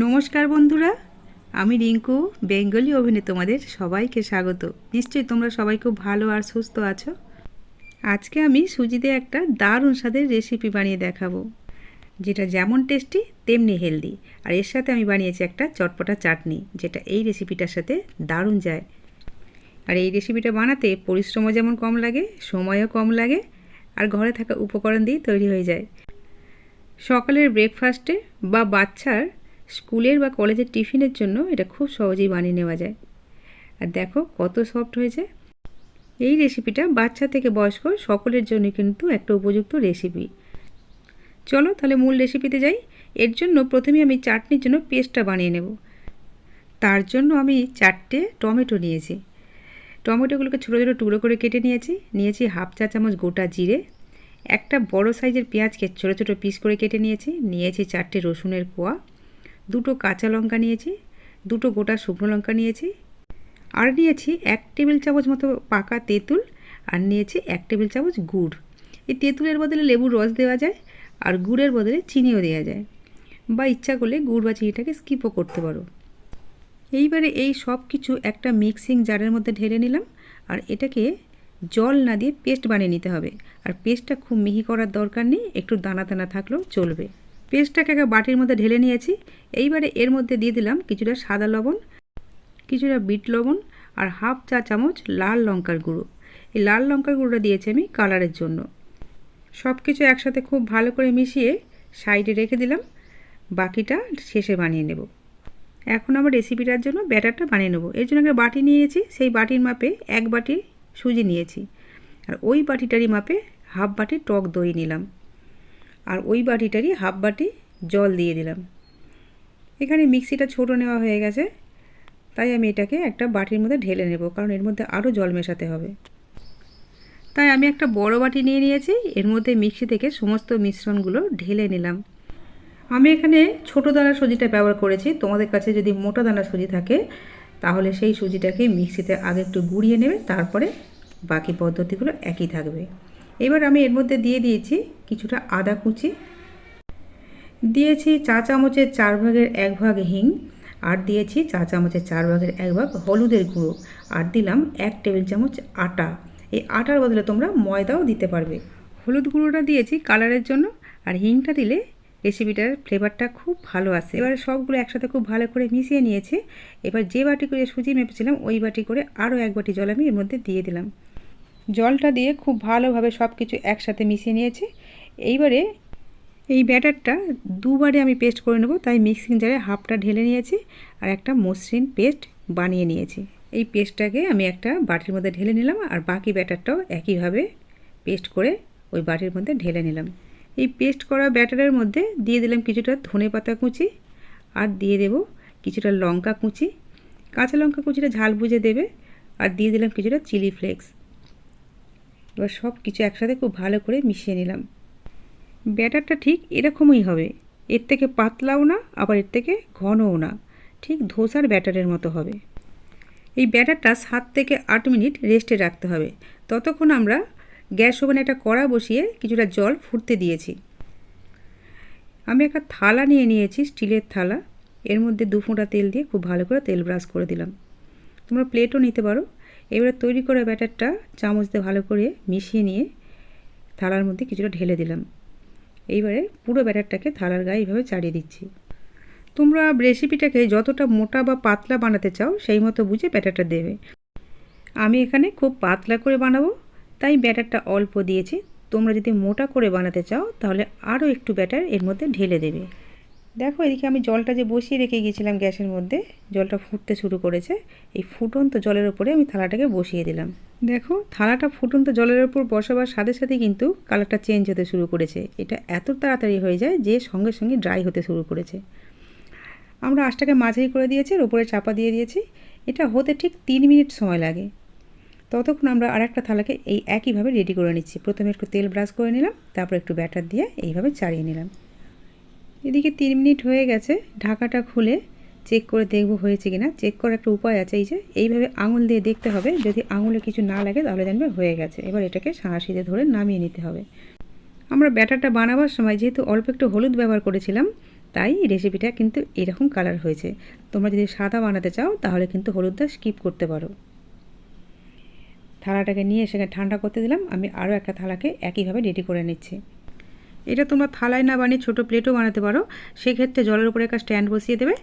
নমস্কার বন্ধুরা, আমি রিঙ্কু, বেঙ্গলি অভিনে তোমাদের সবাইকে স্বাগত। নিশ্চয়ই তোমরা সবাই খুব ভালো আর সুস্থ আছো? আজকে আমি সুজিতে একটা দারুণ স্বাদের রেসিপি বানিয়ে দেখাবো। যেটা যেমন টেস্টি তেমনি হেলদি আর এর সাথে আমি বানিয়েছি একটা চটপটা চাটনি, যেটা এই রেসিপিটার সাথে দারুণ যায়। আর এই রেসিপিটা বানাতে পরিশ্রমও যেমন কম লাগে, সময়ও কম লাগে, আর ঘরে থাকা উপকরণ দিয়ে তৈরি হয়ে যায়। সকালের ব্রেকফাস্টে বা বাচ্চার স্কুলের বা কলেজের টিফিনের জন্য এটা খুব সহজেই বানিয়ে নেওয়া যায়। আর দেখো কত সফট হয়েছে। এই রেসিপিটা বাচ্চা থেকে বয়স্ক সকলের জন্য কিন্তু একটা উপযুক্ত রেসিপি চলো তাহলে মূল রেসিপিতে যাই। এর জন্য প্রথমে আমি চাটনির জন্য পেস্টটা বানিয়ে নেব। তার জন্য আমি চারটে টমেটো নিয়েছি। টমেটোগুলোকে ছোটো ছোটো, টুকরো করে কেটে নিয়েছি। নিয়েছি হাফ চা চামচ গোটা জিরে, একটা বড় সাইজের পেঁয়াজকে ছোটো ছোটো পিস করে কেটে নিয়েছি। নিয়েছি চারটে রসুনের কোয়া দুটো কাঁচা লঙ্কা নিয়েছি, দুটো গোটা শুকনো লঙ্কা নিয়েছি, আর নিয়েছি এক টেবিল চামচ মতো পাকা তেঁতুল, আর নিয়েছি এক টেবিল চামচ গুড়। এই তেঁতুলের বদলে লেবুর রস দেওয়া যায়, আর গুড়ের বদলে চিনিও দেওয়া যায়। বা ইচ্ছা করলে গুড় বা চিনিটাকে স্কিপও করতে পারো। এইবারে এই সব কিছু একটা মিক্সিং জারের মধ্যে ঢেলে নিলাম, আর এটাকে জল না দিয়ে পেস্ট বানিয়ে নিতে হবে। আর পেস্টটা খুব মিহি করার দরকার নেই, একটু দানা দানা থাকলেও চলবে। পেস্টটাকে বাটির মধ্যে ঢেলে নিয়েছি। এইবারে এর মধ্যে দিয়ে দিলাম কিছুটা সাদা লবণ, কিছুটা বিট লবণ আর হাফ চা চামচ লাল লঙ্কার গুঁড়ো। এই লাল লঙ্কার গুঁড়োটা দিয়েছি আমি কালারের জন্য। সব কিছু একসাথে খুব ভালো করে মিশিয়ে সাইডে রেখে দিলাম। বাকিটা শেষে বানিয়ে নেব। এখন আমার রেসিপিটার জন্য ব্যাটারটা বানিয়ে নেব। এর জন্য একটা বাটি নিয়েছি, সেই বাটির মাপে এক বাটি সুজি নিয়েছি। আর ওই বাটিটারই মাপে হাফ বাটি টক দই নিলাম। আর ওই বাটিটারই হাফ বাটি জল দিয়ে দিলাম। এখানে মিক্সিটা ছোট নেওয়া হয়ে গেছে, তাই আমি এটাকে একটা বাটির মধ্যে ঢেলে নেব, কারণ এর মধ্যে আরও জল মেশাতে হবে। তাই আমি একটা বড় বাটি নিয়ে নিয়েছি, এর মধ্যে মিক্সি থেকে সমস্ত মিশ্রণগুলো ঢেলে নিলাম। আমি এখানে ছোট দানা সুজিটা ব্যবহার করেছি, তোমাদের কাছে যদি মোটা দানা সুজি থাকে, তাহলে সেই সুজিটাকে মিক্সিতে আগে একটু গুঁড়িয়ে নেবে, তারপরে বাকি পদ্ধতিগুলো একই থাকবে। এবার আমি এর মধ্যে দিয়ে দিয়েছি কিছুটা আদা কুচি। দিয়েছি চা চামচের চার ভাগের এক ভাগ হিং আর দিয়েছি চা চামচের চার ভাগের এক ভাগ হলুদের গুঁড়ো। আর দিলাম এক টেবিল চামচ আটা। এই আটার বদলে তোমরা ময়দাও দিতে পারবে। হলুদ গুঁড়োটা দিয়েছি কালারের জন্য আর হিংটা দিলে রেসিপিটার ফ্লেভারটা খুব ভালো আসে। এবার সবগুলো একসাথে খুব ভালো করে মিশিয়ে নিয়েছে। এবার যে বাটি করে সুজি মেপেছিলাম, ওই বাটি করে আরও এক বাটি জল আমি এর মধ্যে দিয়ে দিলাম। জলটা দিয়ে খুব ভালোভাবে সব কিছু একসাথে মিশিয়ে নিয়েছি। এইবারে এই ব্যাটারটা দুবারে আমি পেস্ট করে নেব, তাই মিক্সিং জারে হাফটা ঢেলে নিয়েছি আর একটা মসৃণ পেস্ট বানিয়ে নিয়েছি। এই পেস্টটাকে আমি একটা বাটির মধ্যে ঢেলে নিলাম আর বাকি ব্যাটারটাও একইভাবে পেস্ট করে ওই বাটির মধ্যে ঢেলে নিলাম। এই পেস্ট করা ব্যাটারের মধ্যে দিয়ে দিলাম কিছুটা ধনে পাতা কুচি আর দিয়ে দেব কিছুটা লঙ্কা কুচি। কাঁচা লঙ্কা কুচিটা ঝাল বুঝে দেবে আর দিয়ে দিলাম কিছুটা চিলি ফ্লেক্স। এবার সব কিছু একসাথে খুব ভালো করে মিশিয়ে নিলাম। ব্যাটারটা ঠিক এরকমই হবে। এর থেকে পাতলাও না, আবার এর থেকে ঘনও না। ঠিক ধোসার ব্যাটারের মতো হবে। এই ব্যাটারটা সাত থেকে আট মিনিট রেস্টে রাখতে হবে। ততক্ষণ আমরা গ্যাস ওভেনে একটা কড়া বসিয়ে কিছুটা জল ফুটতে দিয়েছি। আমি একটা থালা নিয়ে নিয়েছি, স্টিলের থালা। এর মধ্যে দু ফোঁটা তেল দিয়ে খুব ভালো করে তেল ব্রাশ করে দিলাম। তোমরা প্লেটও নিতে পারো। এবারে তৈরি করা ব্যাটারটা চামচ দিয়ে ভালো করে মিশিয়ে নিয়ে থালার মধ্যে কিছুটা ঢেলে দিলাম। এইবারে পুরো ব্যাটারটাকে থালার গায়ে এইভাবে চাড়িয়ে দিচ্ছি। তোমরা রেসিপিটাকে যতটা মোটা বা পাতলা বানাতে চাও, সেই মতো বুঝে ব্যাটারটা দেবে। আমি এখানে খুব পাতলা করে বানাবো, তাই ব্যাটারটা অল্প দিয়েছি। তোমরা যদি মোটা করে বানাতে চাও, তাহলে আরও একটু ব্যাটার এর মধ্যে ঢেলে দেবে। দেখো এদিকে আমি জলটা যে বসিয়ে রেখে গিয়েছিলাম গ্যাসের মধ্যে, জলটা ফুটতে শুরু করেছে। এই ফুটন্ত জলের ওপরে আমি থালাটাকে বসিয়ে দিলাম। দেখো, থালাটা ফুটন্ত জলের ওপর বসাবার সাথে সাথে কিন্তু কালারটা চেঞ্জ হতে শুরু করেছে। এটা এত তাড়াতাড়ি হয়ে যায় যে সঙ্গে সঙ্গে ড্রাই হতে শুরু করেছে। আমরা আঁচটাকে মাঝারি করে দিয়েছি আর ওপরে চাপা দিয়ে দিয়েছি। এটা হতে ঠিক তিন মিনিট সময় লাগে। ততক্ষণ আমরা আর একটা থালাকে এই একইভাবে রেডি করে নিচ্ছি। প্রথমে একটু তেল ব্রাশ করে নিলাম, তারপর একটু ব্যাটার দিয়ে এইভাবে চাড়িয়ে নিলাম। এদিকে তিন মিনিট হয়ে গেছে, ঢাকাটা খুলে চেক করে দেখব হয়েছে কি না চেক করার একটা উপায় আছে এই যে, এইভাবে আঙুল দিয়ে দেখতে হবে। যদি আঙুলে কিছু না লাগে তাহলে জানবে হয়ে গেছে। এবার এটাকে সাঁড়াশিতে ধরে নামিয়ে নিতে হবে। আমরা ব্যাটারটা বানাবার সময় যেহেতু অল্প একটু হলুদ ব্যবহার করেছিলাম, তাই রেসিপিটা কিন্তু এরকম কালার হয়েছে। তোমরা যদি সাদা বানাতে চাও, তাহলে কিন্তু হলুদটা স্কিপ করতে পারো। থালাটাকে নিয়ে সেখানে ঠান্ডা করতে দিলাম। আমি আরও একটা থালাকে একইভাবে রেডি করে নিচ্ছি। এটা তোমরা থালায় না বানিয়ে ছোটো প্লেটও বানাতে পারো। সেক্ষেত্রে জলের উপরে একটা স্ট্যান্ড বসিয়ে দেবে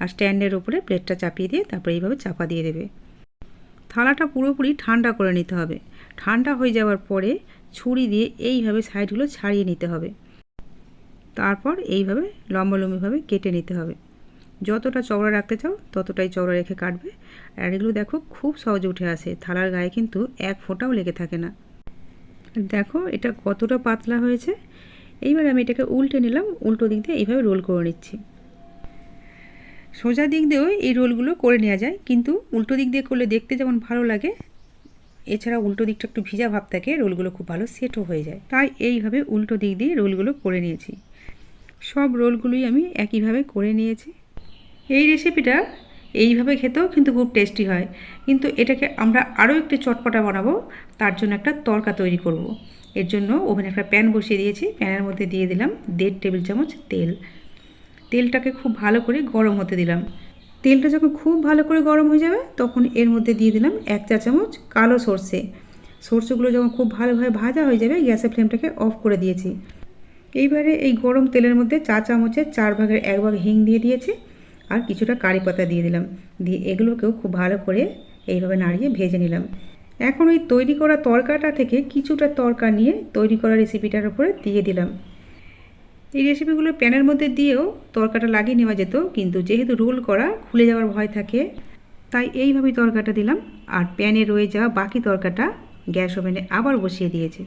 আর স্ট্যান্ডের উপরে প্লেটটা চাপিয়ে দিয়ে তারপরে এইভাবে চাপা দিয়ে দেবে। থালাটা পুরোপুরি ঠান্ডা করে নিতে হবে। ঠান্ডা হয়ে যাওয়ার পরে ছুরি দিয়ে এইভাবে সাইডগুলো ছাড়িয়ে নিতে হবে। তারপর এইভাবে লম্বালম্বিভাবে কেটে নিতে হবে। যতটা চওড়া রাখতে চাও ততটাই চওড়া রেখে কাটবে। আর এগুলো দেখো খুব সহজে উঠে আসে। থালার গায়ে কিন্তু এক ফোঁটাও লেগে থাকে না। দেখো এটা কতটা পাতলা হয়েছে। এইবার আমি এটাকে উল্টে নিলাম, উল্টো দিক দিয়ে এইভাবে রোল করে নিচ্ছি। সোজা দিক দিয়েও এই রোলগুলো করে নেওয়া যায়, কিন্তু উল্টো দিক দিয়ে করলে দেখতে যেমন ভালো লাগে এছাড়া উল্টো দিকটা একটু ভিজা ভাব থাকে, রোলগুলো খুব ভালো সেটও হয়ে যায়। তাই এইভাবে উল্টো দিক দিয়ে রোলগুলো করে নিয়েছি। সব রোলগুলোই আমি একইভাবে করে নিয়েছি। এই রেসিপিটা এইভাবে খেতেও কিন্তু খুব টেস্টি হয়। কিন্তু এটাকে আমরা আরও একটু চটপটা বানাবো, তার জন্য একটা তরকা তৈরি করব। এর জন্য ওভেনে একটা প্যান বসিয়ে দিয়েছি। প্যানের মধ্যে দিয়ে দিলাম দেড় টেবিল চামচ তেল। তেলটাকে খুব ভালো করে গরম হতে দিলাম। তেলটা যখন খুব ভালো করে গরম হয়ে যাবে, তখন এর মধ্যে দিয়ে দিলাম এক চা চামচ কালো সর্ষে। সর্ষেগুলো যখন খুব ভালোভাবে ভাজা হয়ে যাবে, গ্যাসের ফ্লেমটাকে অফ করে দিয়েছি। এইবারে এই গরম তেলের মধ্যে চা চামচের চার ভাগের এক ভাগ হিং দিয়ে দিয়েছি। আর কিছুটা কারি পাতা দিয়ে দিলাম। দিয়ে এগুলোকেও খুব ভালো করে এইভাবে নাড়িয়ে ভেজে নিলাম। এখন ওই তৈরি করা তরকাটা থেকে কিছুটা তরকা নিয়ে তৈরি করা রেসিপিটার উপরে দিয়ে দিলাম। এই রেসিপিগুলো প্যানের মধ্যে দিয়েও তরকাটা লাগিয়ে নেওয়া যেত, কিন্তু যেহেতু রোল করা, খুলে যাওয়ার ভয় থাকে, তাই এইভাবেই তরকাটা দিলাম। আর প্যানে রয়ে যাওয়া বাকি তরকাটা গ্যাস ওভেনে আবার বসিয়ে দিয়েছি।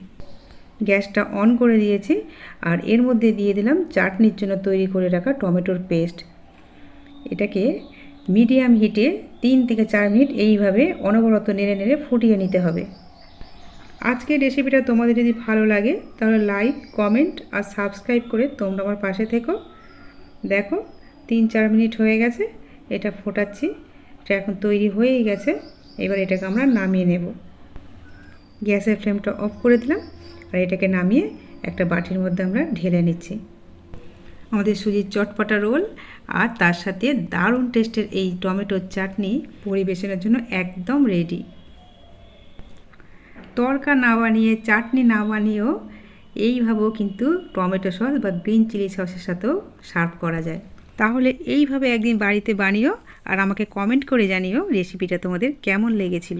গ্যাসটা অন করে দিয়েছি। আর এর মধ্যে দিয়ে দিলাম চাটনির জন্য তৈরি করে রাখা টমেটোর পেস্ট। এটাকে মিডিয়াম হিটে তিন থেকে চার মিনিট এইভাবে অনবরত নেড়ে নেড়ে ফুটিয়ে নিতে হবে। আজকের রেসিপিটা তোমাদের যদি ভালো লাগে, তাহলে লাইক, কমেন্ট আর সাবস্ক্রাইব করে তোমরা আমার পাশে থেকো। দেখো, তিন চার মিনিট হয়ে গেছে, এটা ফোটাচ্ছি, এটা এখন তৈরি হয়েই গেছে, এবার এটাকে আমরা নামিয়ে নেব। গ্যাসের ফ্লেমটা অফ করে দিলাম, আর এটাকে নামিয়ে একটা বাটির মধ্যে আমরা ঢেলে নিচ্ছি। আমাদের সুজির চটপটা রোল আর তার সাথে দারুণ টেস্টের এই টমেটোর চাটনি পরিবেশনের জন্য একদম রেডি তরকা না বানিয়ে, চাটনি না বানিয়েও এইভাবেও কিন্তু টমেটো সস বা গ্রিন চিলি সসের সাথেও সার্ভ করা যায়। তাহলে এইভাবে একদিন বাড়িতে বানিও আর আমাকে কমেন্ট করে জানিও রেসিপিটা তোমাদের কেমন লেগেছিল।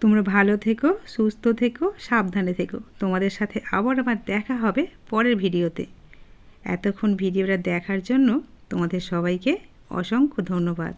তোমরা ভালো থেকো, সুস্থ থেকো, সাবধানে থেকো। তোমাদের সাথে আবার আমার দেখা হবে পরের ভিডিওতে এতক্ষণ ভিডিওটা দেখার জন্য তোমাদের সবাইকে অসংখ্য ধন্যবাদ।